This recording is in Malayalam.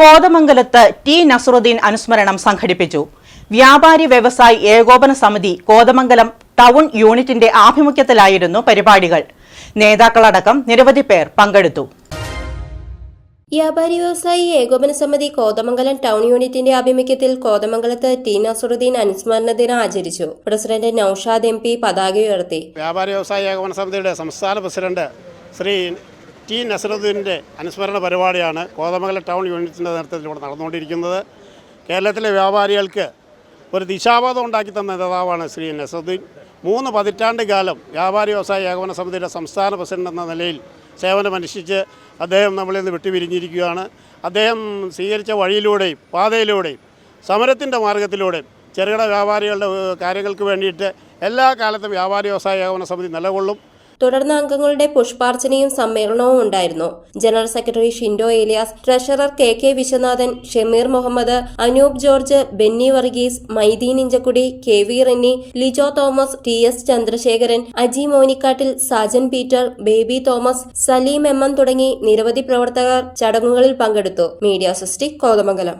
കോതമംഗലത്ത് ടി നസറുദ്ദീൻ അനുസ്മരണം സംഘടിപ്പിച്ചു. വ്യാപാരി വ്യവസായി ഏകോപന സമിതി കോതമംഗലം ടൗൺ യൂണിറ്റിന്റെ ആഭിമുഖ്യത്തിലായിരുന്നു പരിപാടികൾ. നേതാക്കളടക്കം നിരവധി പേർ പങ്കെടുത്തു. വ്യാപാരി വ്യവസായി ഏകോപന സമിതി കോതമംഗലം ടൗൺ യൂണിറ്റിന്റെ ആഭിമുഖ്യത്തിൽ കോതമംഗലത്ത് ടി നസറുദ്ദീൻ അനുസ്മരണ ദിനം ആചരിച്ചു. പ്രസിഡന്റ് നൌഷാദ് എം പി പതാക ഉയർത്തി. വ്യാപാരി വ്യവസായി ഏകോപന സമിതിയുടെ സംസ്ഥാന പ്രസിഡന്റ് ശ്രീ ടി നസറുദ്ദീന്റെ അനുസ്മരണ പരിപാടിയാണ് കോതമംഗലം ടൗൺ യൂണിറ്റിന്റെ നേതൃത്വത്തിൽ ഇവിടെ നടന്നുകൊണ്ടിരിക്കുന്നത്. കേരളത്തിലെ വ്യാപാരികൾക്ക് ഒരു ദിശാബോധം ഉണ്ടാക്കി തന്ന നേതാവാണ് ശ്രീ നസറുദ്ദീൻ. മൂന്ന് പതിറ്റാണ്ട് കാലം വ്യാപാരി വ്യവസായ ഏകോപന സമിതിയുടെ സംസ്ഥാന പ്രസിഡന്റ് എന്ന നിലയിൽ സേവനമനുഷ്ഠിച്ച് അദ്ദേഹം നമ്മളിൽ നിന്ന് വിട്ടുപിരിഞ്ഞിരിക്കുകയാണ്. അദ്ദേഹം സ്വീകരിച്ച വഴിയിലൂടെയും പാതയിലൂടെയും സമരത്തിന്റെ മാർഗത്തിലൂടെയും ചെറുകിട വ്യാപാരികളുടെ കാര്യങ്ങൾക്ക് വേണ്ടിയിട്ട് എല്ലാ കാലത്തും വ്യാപാരി വ്യവസായ ഏകോപന സമിതി നിലകൊള്ളും. തുടർന്ന് അംഗങ്ങളുടെ പുഷ്പാർച്ചനയും സമ്മേളനവും ഉണ്ടായിരുന്നു. General secretary Shindo Elias treasurer K K Viswanathan Shameer Muhammad Anoop George Benny Varghese Mydeen Inchakkudi K V Renny Lijo Thomas T S Chandrasekharan Aji Monikkattil Sajan Peter Baby Thomas Saleem M M തുടങ്ങി നിരവധി പ്രവർത്തകർ ചടങ്ങുകളിൽ പങ്കെടുത്തു. മീഡിയ സൃഷ്ടി കോതമംഗലം.